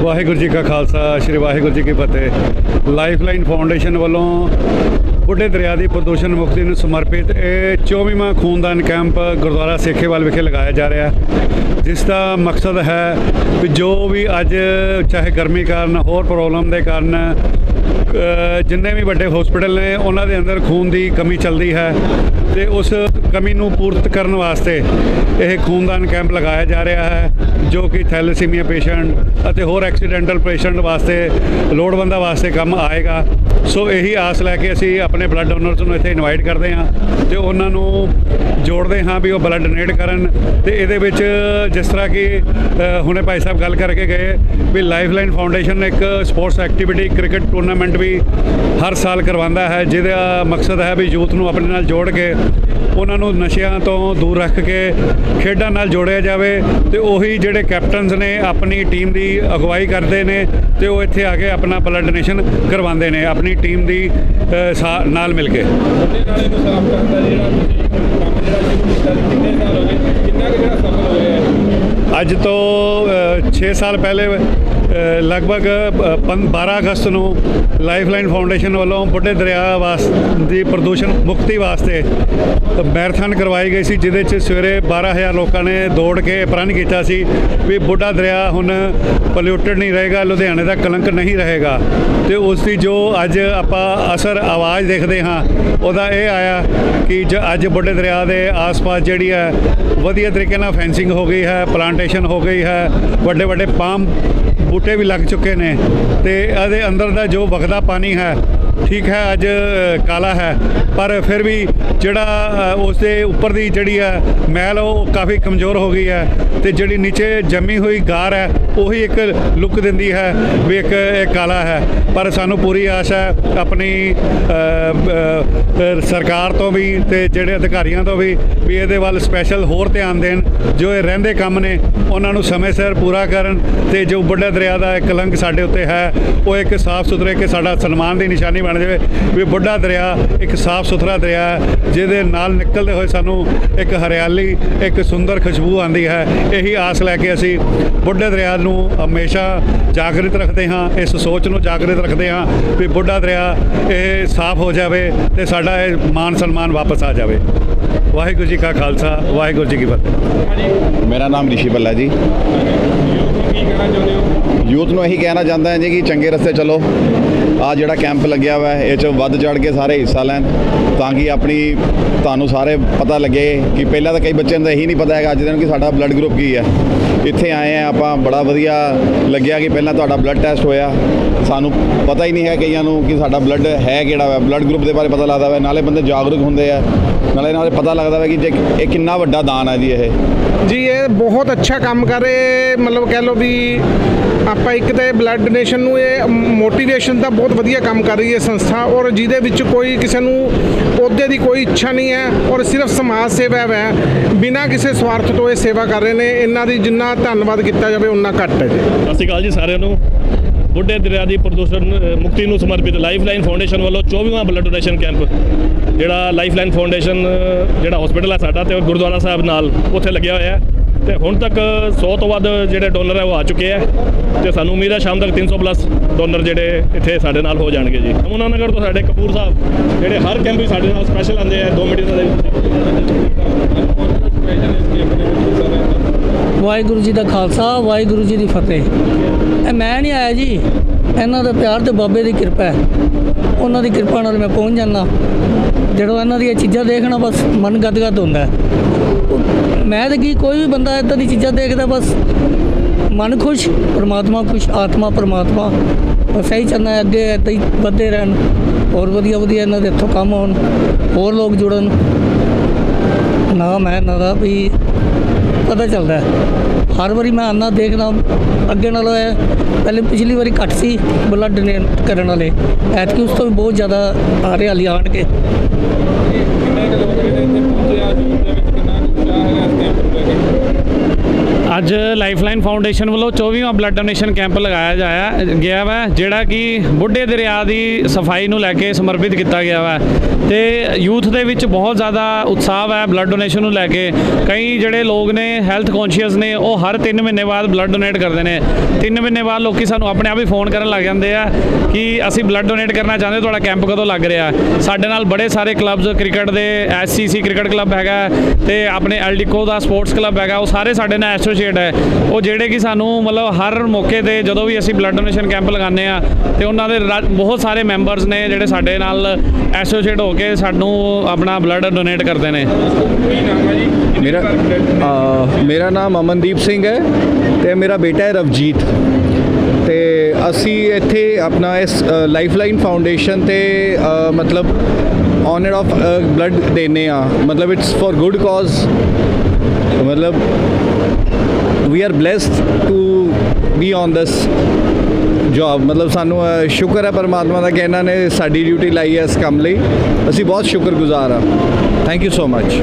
ਵਾਹਿਗੁਰੂ ਜੀ ਕਾ ਖਾਲਸਾ, ਸ੍ਰੀ ਵਾਹਿਗੁਰੂ ਜੀ ਕੀ ਫਤਿਹ। Lifeline foundation ਵੱਲੋਂ ਬੁੱਢੇ ਦਰਿਆ ਦੀ ਪ੍ਰਦੂਸ਼ਣ ਮੁਕਤੀ ਨੂੰ ਸਮਰਪਿਤ ਇਹ 24ਵਾਂ ਖੂਨਦਾਨ ਕੈਂਪ ਗੁਰਦੁਆਰਾ ਸੇਖੇਵਾਲ ਵਿਖੇ ਲਗਾਇਆ ਜਾ ਰਿਹਾ ਹੈ। ਜਿਸ ਦਾ ਮਕਸਦ ਹੈ ਕਿ ਜੋ ਵੀ ਅੱਜ ਚਾਹੇ ਗਰਮੀ ਕਾਰਨ, ਹੋਰ ਪ੍ਰੋਬਲਮ ਦੇ ਕਾਰਨ ਜਿੰਨੇ ਵੀ ਵੱਡੇ ਹਸਪੀਟਲ ਨੇ, ਉਹਨਾਂ ਦੇ ਅੰਦਰ ਖੂਨ ਦੀ ਕਮੀ ਚੱਲਦੀ ਹੈ ਤੇ ਉਸ ਕਮੀ ਨੂੰ ਪੂਰਤ ਕਰਨ ਵਾਸਤੇ ਇਹ ਖੂਨਦਾਨ ਕੈਂਪ ਲਗਾਇਆ ਜਾ ਰਿਹਾ ਹੈ, ਜੋ ਕਿ ਥੈਲੇਸੀਮੀਆ ਪੇਸ਼ੈਂਟ ਅਤੇ ਹੋਰ ਐਕਸੀਡੈਂਟਲ ਪੇਸ਼ੈਂਟ ਵਾਸਤੇ ਲੋੜਵੰਦਾਂ ਵਾਸਤੇ ਕੰਮ ਆਏਗਾ। ਸੋ ਇਹੀ ਆਸ ਲੈ ਕੇ ਅਸੀਂ ਆਪਣੇ ਬਲੱਡ ਡੋਨਰਸ ਨੂੰ ਇੱਥੇ ਇਨਵਾਈਟ ਕਰਦੇ ਹਾਂ, ਤੇ ਉਹਨਾਂ ਨੂੰ ਜੋੜਦੇ ਹਾਂ ਵੀ ਉਹ ਬਲੱਡ ਡੋਨੇਟ ਕਰਨ ਤੇ ਇਹਦੇ ਵਿੱਚ ਜਿਸ ਤਰ੍ਹਾਂ ਕਿ ਹੁਣੇ ਭਾਈ ਸਾਹਿਬ ਗੱਲ ਕਰਕੇ ਗਏ ਵੀ ਲਾਈਫਲਾਈਨ ਫਾਊਂਡੇਸ਼ਨ ਇੱਕ ਸਪੋਰਟਸ ਐਕਟੀਵਿਟੀ ਕ੍ਰਿਕਟ ਟੂਰਨਾਮੈਂਟ ਵੀ ਹਰ ਸਾਲ ਕਰਵਾਉਂਦਾ ਹੈ, ਜਿਹਦਾ ਮਕਸਦ ਹੈ ਵੀ ਯੂਥ ਨੂੰ ਆਪਣੇ ਨਾਲ ਜੋੜ ਕੇ ਉਹਨਾਂ ਨੂੰ ਨਸ਼ਿਆਂ ਤੋਂ ਦੂਰ ਰੱਖ ਕੇ ਖੇਡਾਂ ਨਾਲ ਜੋੜਿਆ ਜਾਵੇ ਤੇ ਉਹੀ ਜਿਹੜੇ ਕੈਪਟਨਸ ਨੇ ਆਪਣੀ ਟੀਮ ਦੀ ਅਗਵਾਈ ਕਰਦੇ ਨੇ ਤੇ ਉਹ ਇੱਥੇ ਆ ਕੇ ਆਪਣਾ ਬਲੱਡ ਡੋਨੇਸ਼ਨ ਕਰਵਾਉਂਦੇ ਨੇ, ਆਪਣੀ ਟੀਮ ਦੀ ਸਾ- ਨਾਲ ਮਿਲ ਕੇ। ਅੱਜ ਤੋਂ 6 ਸਾਲ ਪਹਿਲੇ ਲਗਭਗ ਪੰ- 12 ਅਗਸਤ ਨੂੰ ਲਾਈਫਲਾਈਨ ਫਾਊਂਡੇਸ਼ਨ ਵੱਲੋਂ ਬੁੱਢੇ ਦਰਿਆ ਵਾਸ, ਦੀ ਪ੍ਰਦੂਸ਼ਣ ਮੁਕਤੀ ਵਾਸਤੇ ਮੈਰਾਥਨ ਕਰਵਾਈ ਗਈ ਸੀ, ਜਿਹਦੇ 'ਚ ਸਵੇਰੇ 12000 ਲੋਕਾਂ ਨੇ ਦੌੜ ਕੇ ਪ੍ਰਣ ਕੀਤਾ ਸੀ ਵੀ ਬੁੱਢਾ ਦਰਿਆ ਹੁਣ ਪੋਲਿਊਟਡ ਨਹੀਂ ਰਹੇਗਾ, ਲੁਧਿਆਣੇ ਦਾ ਕਲੰਕ ਨਹੀਂ ਰਹੇਗਾ। ਤੇ ਉਸ ਦੀ ਜੋ ਅੱਜ ਆਪਾਂ ਅਸਰ ਆਵਾਜ਼ ਦੇਖਦੇ ਹਾਂ, ਉਹਦਾ ਇਹ ਆਇਆ ਕਿ ਜ, ਅੱਜ ਬੁੱਢੇ ਦਰਿਆ ਦੇ ਆਸ-ਪਾਸ ਜਿਹੜੀ ਹੈ, ਵਧੀਆ ਤਰੀਕੇ ਨਾਲ ਫੈਂਸਿੰਗ ਹੋ ਗਈ ਹੈ ਪਲਾਂਟੇਸ਼ਨ ਹੋ ਗਈ ਹੈ ਵੱਡੇ ਵੱਡੇ ਪਾਮ ਬੂਟੇ ਵੀ ਲੱਗ ਚੁੱਕੇ ਨੇ ਤੇ ਇਹਦੇ ਅੰਦਰ ਦਾ ਜੋ ਵਗਦਾ ਪਾਣੀ ਹੈ ਠੀਕ ਹੈ ਅੱਜ ਕਾਲਾ ਹੈ। ਪਰ ਫਿਰ ਵੀ ਜਿਹੜਾ ਅ, ਉਸ ਦੇ ਉੱਪਰ ਦੀ ਜਿਹੜੀ ਹੈ ਮਹਿਲ ਉਹ ਕਾਫੀ ਕਮਜ਼ੋਰ ਹੋ ਗਈ ਹੈ ਤੇ ਜਿਹੜੀ ਨੀਚੇ ਜੰਮੀ ਹੋਈ ਗਾਰ ਹੈ ਉਹੀ ਇੱਕ ਲੁੱਕ ਦਿੰਦੀ ਹੈ ਵੀ ਇੱਕ ਇਹ ਕਾਲਾ ਹੈ। ਪਰ ਸਾਨੂੰ ਪੂਰੀ ਆਸ ਹੈ ਆਪਣੀ ਸਰਕਾਰ ਤੋਂ ਵੀ ਤੇ ਜਿਹੜੇ ਅਧਿਕਾਰੀਆਂ ਤੋਂ ਵੀ ਵੀ ਇਹਦੇ ਵੱਲ ਸਪੈਸ਼ਲ ਹੋਰ ਧਿਆਨ ਦੇਣ। ਜੋ ਇਹ ਰਹਿੰਦੇ ਕੰਮ ਨੇ ਉਹਨਾਂ ਨੂੰ ਸਮੇਂ ਸਿਰ ਪੂਰਾ ਕਰਨ ਤੇ ਜੋ ਬੁੱਢਾ ਦਰਿਆ ਦਾ ਇੱਕ ਕਲੰਕ ਸਾਡੇ ਉੱਤੇ ਹੈ ਉਹ ਇੱਕ ਸਾਫ਼ ਸੁਥਰੇ ਕਿ ਸਾਡਾ ਸਨਮਾਨ ਦੀ ਨਿਸ਼ਾਨੀ ਬਣ ਜਾਵੇ ਵੀ ਬੁੱਢਾ ਦਰਿਆ, ਇੱਕ ਸਾਫ਼ ਸੁਥਰਾ ਦਰਿਆ ਹੈ ਜਿਹਦੇ ਨਾਲ ਨਿਕਲਦੇ ਹੋਏ ਸਾਨੂੰ ਇੱਕ ਹਰਿਆਲੀ, ਇੱਕ ਸੁੰਦਰ ਖੁਸ਼ਬੂ ਆਉਂਦੀ ਹੈ। ਇਹੀ ਆਸ ਲੈ ਕੇ ਅਸੀਂ ਬੁੱਢੇ ਦਰਿਆ ਨੂੰ ਹਮੇਸ਼ਾ ਜਾਗਰਿਤ ਰੱਖਦੇ ਹਾਂ, ਇਸ ਸੋਚ ਨੂੰ ਜਾਗਰਿਤ ਰੱਖਦੇ ਹਾਂ ਵੀ ਬੁੱਢਾ ਦਰਿਆ ਇਹ ਸਾਫ਼ ਹੋ ਜਾਵੇ ਤੇ ਸਾਡਾ ਇਹ ਮਾਨ ਸਨਮਾਨ ਵਾਪਸ ਆ ਜਾਵੇ। ਵਾਹਿਗੁਰੂ ਜੀ ਕਾ ਖਾਲਸਾ, ਵਾਹਿਗੁਰੂ ਜੀ ਕੀ ਫਤਿਹ। ਮੇਰਾ ਨਾਮ ਰਿਸ਼ੀ ਬੱਲਾ ਜੀ। ਕੀ ਕਹਿਣਾ ਚਾਹੁੰਦੇ ਹੋ? ਯੂਥ ਨੂੰ ਇਹੀ ਕਹਿਣਾ ਚਾਹੁੰਦਾ ਹਾਂ ਜੀ ਕਿ ਚੰਗੇ ਰਸਤੇ ਚੱਲੋ। ਆ ਜਿਹੜਾ ਕੈਂਪ ਲੱਗਿਆ ਹੋਇਆ ਹੈ ਇਹ 'ਚ ਵੱਧ ਚੜ ਕੇ ਸਾਰੇ ਹਿੱਸਾ ਲੈਣ ਤਾਂ ਕਿ ਆਪਣੀ ਤੁਹਾਨੂੰ ਸਾਰੇ ਪਤਾ ਲੱਗੇ ਕਿ ਪਹਿਲਾਂ ਤਾਂ ਕਈ ਬੱਚਿਆਂ ਨੂੰ ਤਾਂ ਇਹੀ ਨਹੀਂ ਪਤਾ ਹੈਗਾ ਅੱਜ ਦਿਨ ਕਿ ਸਾਡਾ ਬਲੱਡ ਗਰੁੱਪ ਕੀ ਹੈ। ਇੱਥੇ ਆਏ ਆ ਆਪਾਂ, ਬੜਾ ਵਧੀਆ ਲੱਗਿਆ ਕਿ ਪਹਿਲਾਂ ਤੁਹਾਡਾ ਬਲੱਡ ਟੈਸਟ ਹੋਇਆ। ਸਾਨੂੰ ਪਤਾ ਹੀ ਨਹੀਂ ਹੈ ਕਈਆਂ ਨੂੰ ਕਿ ਸਾਡਾ ਬਲੱਡ ਹੈ ਕਿਹੜਾ ਵਾ। ਬਲੱਡ ਗਰੁੱਪ ਦੇ ਬਾਰੇ ਪਤਾ ਲੱਗਦਾ ਵਾ। ਨਾਲੇ ਬੰਦੇ ਜਾਗਰੂਕ ਹੁੰਦੇ ਆ। ਨਾਲੇ ਨਾਲੇ ਪਤਾ ਲੱਗਦਾ ਵਾ ਕਿ ਜੇ ਇਹ ਕਿੰਨਾ ਵੱਡਾ ਦਾਨ ਹੈ ਜੀ ਇਹ। ਜੀ ਇਹ ਬਹੁਤ ਅੱਛਾ ਕੰਮ ਕਰ ਰਹੇ ਮਤਲਬ ਕਹਿ ਲਓ ਵੀ ਆਪਾਂ ਇੱਕ ਤੇ ਬਲੱਡ ਡੋਨੇਸ਼ਨ ਨੂੰ ਇਹ ਮੋਟੀਵੇਸ਼ਨ ਦਾ ਬਹੁਤ ਵਧੀਆ ਕੰਮ ਕਰ ਰਹੀ ਹੈ ਸੰਸਥਾ ਔਰ ਜਿਹਦੇ ਵਿੱਚ ਕੋਈ ਕਿਸੇ ਨੂੰ ਅਹੁਦੇ ਦੀ ਕੋਈ ਇੱਛਾ ਨਹੀਂ ਹੈ ਔਰ ਸਿਰਫ ਸਮਾਜ ਸੇਵਾ ਹੈ ਬਿਨਾਂ ਕਿਸੇ ਸਵਾਰਥ ਤੋਂ ਇਹ ਸੇਵਾ ਕਰ ਰਹੇ ਨੇ ਇਹਨਾਂ ਦੀ ਜਿੰਨਾ ਧੰਨਵਾਦ ਕੀਤਾ ਜਾਵੇ ਉਨਾ ਘੱਟ ਹੈ ਜੀ। ਸਤਿ ਸ਼੍ਰੀ ਅਕਾਲ ਜੀ ਸਾਰਿਆਂ ਨੂੰ। ਬੁੱਢੇ ਦਰਿਆ ਦੀ ਪ੍ਰਦੂਸ਼ਣ ਮੁਕਤੀ ਨੂੰ ਸਮਰਪਿਤ ਲਾਈਫਲਾਈਨ ਫਾਊਂਡੇਸ਼ਨ ਵੱਲੋਂ 24ਵਾਂ ਬਲੱਡ ਡੋਨੇਸ਼ਨ ਕੈਂਪ ਜਿਹੜਾ ਲਾਈਫਲਾਈਨ ਫਾਊਂਡੇਸ਼ਨ ਜਿਹੜਾ ਹਸਪੀਟਲ ਹੈ ਸਾਡਾ ਤੇ ਗੁਰਦੁਆਰਾ ਸਾਹਿਬ ਨਾਲ ਉੱਥੇ ਲੱਗਿਆ ਹੋਇਆ ਹੈ। ਤੇ ਹੁਣ ਤੱਕ 100 ਤੋਂ ਵੱਧ ਜਿਹੜੇ ਡੋਨਰ ਹੈ ਉਹ ਆ ਚੁੱਕੇ ਹੈ ਤੇ ਸਾਨੂੰ ਉਮੀਦ ਹੈ ਸ਼ਾਮ ਤੱਕ 300 ਪਲੱਸ ਡੋਨਰ ਜਿਹੜੇ ਇੱਥੇ ਸਾਡੇ ਨਾਲ ਹੋ ਜਾਣਗੇ ਜੀ। ਯਮੁਨਾ ਨਗਰ ਤੋਂ ਸਾਡੇ ਕਪੂਰ ਸਾਹਿਬ, ਜਿਹੜੇ ਹਰ ਕੈਂਪ ਵਿੱਚ ਸਾਡੇ ਨਾਲ ਸਪੈਸ਼ਲ ਆਉਂਦੇ ਆ 2 ਮੀਟਿੰਗ ਦੇ ਵਾਹਿਗੁਰੂ ਜੀ ਦਾ ਖਾਲਸਾ, ਵਾਹਿਗੁਰੂ ਜੀ ਦੀ ਫਤਿਹ। ਇਹ ਮੈਂ ਨਹੀਂ ਆਇਆ ਜੀ। ਇਹਨਾਂ ਦਾ ਪਿਆਰ ਤੇ ਬਾਬੇ ਦੀ ਕਿਰਪਾ ਹੈ। ਉਹਨਾਂ ਦੀ ਕਿਰਪਾ ਨਾਲ ਮੈਂ ਪਹੁੰਚ ਜਾਂਦਾ। ਜਦੋਂ ਇਹਨਾਂ ਦੀਆਂ ਚੀਜ਼ਾਂ ਦੇਖਣਾ ਬਸ ਮਨ ਗਦਗਦ ਹੁੰਦਾ ਮੈਂ ਤਾਂ ਕੀ ਕੋਈ ਵੀ ਬੰਦਾ ਇਦਾਂ ਦੀ ਚੀਜ਼ਾਂ ਦੇਖਦਾ ਬਸ ਮਨ ਖੁਸ਼, ਪਰਮਾਤਮਾ ਖੁਸ਼, ਆਤਮਾ ਪਰਮਾਤਮਾ। ਬਸ ਇਹੀ ਚਾਹੁੰਦਾ ਅੱਗੇ ਏਦਾਂ ਹੀ ਵੱਧਦੇ ਰਹਿਣ। ਹੋਰ ਵਧੀਆ ਵਧੀਆ ਇਹਨਾਂ ਦੇ ਇੱਥੋਂ ਕੰਮ ਹੋਣ, ਹੋਰ ਲੋਕ ਜੁੜਨ। ਨਾ ਮੈਂ ਇਹਨਾਂ ਦਾ ਵੀ ਪਤਾ ਚੱਲਦਾ ਹਰ ਵਾਰੀ ਮੈਂ ਆਨਾ ਦੇਖਦਾ, ਅੱਗੇ ਨਾਲੋਂ ਇਹ ਪਹਿਲੇ ਪਿਛਲੀ ਵਾਰੀ ਘੱਟ ਸੀ ਬਲੱਡ ਡੋਨੇਟ ਕਰਨ ਵਾਲੇ। ਐਤਕੀ ਉਸ ਤੋਂ ਵੀ ਬਹੁਤ ਜ਼ਿਆਦਾ ਆ ਰਹੇ ਹਾਲੀ ਆਣਗੇ ਕਿੰਨੇ ਕੁ ਲੋਕ ਜਿਹੜੇ ਇੱਥੇ ਪਹੁੰਚੇ ਆ, ਜੂਨ ਦੇ ਵਿੱਚ? ਅੱਜ ਲਾਈਫਲਾਈਨ ਫਾਊਂਡੇਸ਼ਨ ਵੱਲੋਂ 24ਵਾਂ ਬਲੱਡ ਡੋਨੇਸ਼ਨ ਕੈਂਪ ਲਗਾਇਆ ਜਾਇਆ, ਗਿਆ ਵਾ, ਜਿਹੜਾ ਕਿ ਬੁੱਢੇ ਦਰਿਆ ਦੀ ਸਫ਼ਾਈ ਨੂੰ ਲੈ ਕੇ ਸਮਰਪਿਤ ਕੀਤਾ ਗਿਆ ਵਾ। ਤੇ ਯੂਥ ਦੇ ਵਿੱਚ ਬਹੁਤ ਜ਼ਿਆਦਾ ਉਤਸ਼ਾਹ ਹੈ ਬਲੱਡ ਡੋਨੇਸ਼ਨ ਨੂੰ ਲੈ ਕੇ। ਕਈ ਜਿਹੜੇ ਲੋਕ ਨੇ, ਹੈਲਥ ਕੌਨਸ਼ੀਅਸ ਨੇ, ਉਹ ਹਰ 3 ਮਹੀਨੇ ਬਾਅਦ ਬਲੱਡ ਡੋਨੇਟ ਕਰਦੇ ਨੇ। 3 ਮਹੀਨੇ ਬਾਅਦ ਲੋਕੀ ਸਾਨੂੰ ਆਪਣੇ ਆਪ ਹੀ ਫੋਨ ਕਰਨ ਲੱਗ ਜਾਂਦੇ ਆ ਕਿ ਅਸੀਂ ਬਲੱਡ ਡੋਨੇਟ ਕਰਨਾ ਚਾਹੁੰਦੇ, ਤੁਹਾਡਾ ਕੈਂਪ ਕਦੋਂ ਲੱਗ ਰਿਹਾ? ਸਾਡੇ ਨਾਲ ਬੜੇ ਸਾਰੇ ਕਲੱਬਸ ਕ੍ਰਿਕਟ ਦੇ, ਐਸਸੀਸੀ ਕ੍ਰਿਕਟ ਕਲੱਬ ਹੈਗਾ, ਤੇ ਆਪਣੇ ਐਲ ਐਲਡਿਕੋ ਦਾ ਸਪੋਰਟਸ ਕਲੱਬ ਹੈਗਾ, ਉਹ ਸਾਰੇ ਸਾਡੇ ਨਾਲ ਐਸੋਸੀਏਟ ਹੈ। ਉਹ ਜਿਹੜੇ ਕਿ ਸਾਨੂੰ ਮਤਲਬ ਹਰ ਮੌਕੇ ਤੇ ਜਦੋਂ ਵੀ ਅਸੀਂ ਬਲੱਡ ਡੋਨੇਸ਼ਨ ਕੈਂਪ ਲਗਾਉਂਦੇ ਆ ਤੇ ਉਹਨਾਂ ਦੇ ਰਾ- ਬਹੁਤ ਸਾਰੇ ਮੈਂਬਰਸ ਨੇ ਜਿਹੜੇ ਸਾਡੇ ਨਾਲ ਐਸੋਸੀਏਟ ਹੋ ਕੇ ਸਾਨੂੰ ਆਪਣਾ ਬਲੱਡ ਡੋਨੇਟ ਕਰਦੇ ਨੇ। ਮੇਰਾ ਮੇਰਾ ਨਾਮ ਅਮਨਦੀਪ ਸਿੰਘ ਹੈ ਤੇ ਮੇਰਾ ਬੇਟਾ ਹੈ ਰਵਜੀਤ। ਤੇ ਅਸੀਂ ਇੱਥੇ ਆਪਣਾ ਇਸ ਲਾਈਫਲਾਈਨ ਫਾਊਂਡੇਸ਼ਨ ਤੇ ਅ, ਮਤਲਬ ਔਨਰ ਆਫ ਬਲੱਡ ਦੇਨੇ ਆ। ਮਤਲਬ ਇਟਸ ਫॉर ਗੁੱਡ ਕਾਜ਼ ਮਤਲਬ we are blessed to be on this job ਮਤਲਬ ਸਾਨੂੰ ਸ਼ੁਕਰ ਹੈ ਪਰਮਾਤਮਾ ਦਾ ਕਿ ਇਹਨਾਂ ਨੇ ਸਾਡੀ ਡਿਊਟੀ ਲਾਈ ਹੈ ਇਸ ਕੰਮ ਲਈ। ਅਸੀਂ ਬਹੁਤ ਸ਼ੁਕਰਗੁਜ਼ਾਰ ਹਾਂ। Thank you so much